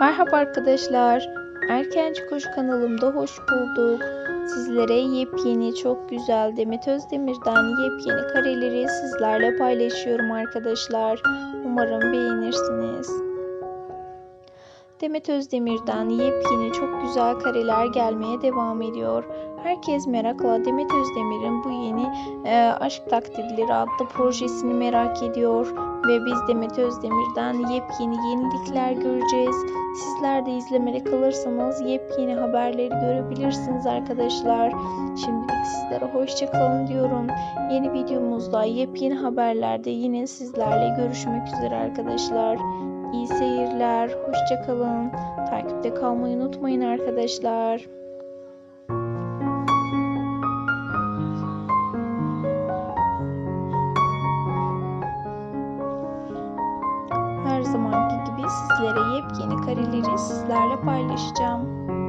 Merhaba arkadaşlar. Erkenci Kuş kanalımda hoş bulduk. Sizlere yepyeni çok güzel Demet Özdemir'den yepyeni kareleri sizlerle paylaşıyorum arkadaşlar. Umarım beğenirsiniz. Demet Özdemir'den yepyeni çok güzel kareler gelmeye devam ediyor. Herkes merakla Demet Özdemir'in bu yeni e, Aşk Takdirleri adlı projesini merak ediyor ve biz Demet Özdemir'den yepyeni yenilikler göreceğiz. Sizler de izlemede kalırsanız yepyeni haberleri görebilirsiniz arkadaşlar. Şimdilik sizlere hoşça kalın diyorum. Yeni videomuzda yepyeni haberlerde yine sizlerle görüşmek üzere arkadaşlar. İyi seyirler, hoşça kalın. Takipte kalmayı unutmayın arkadaşlar. Her zamanki gibi sizlere yepyeni kareleri sizlerle paylaşacağım.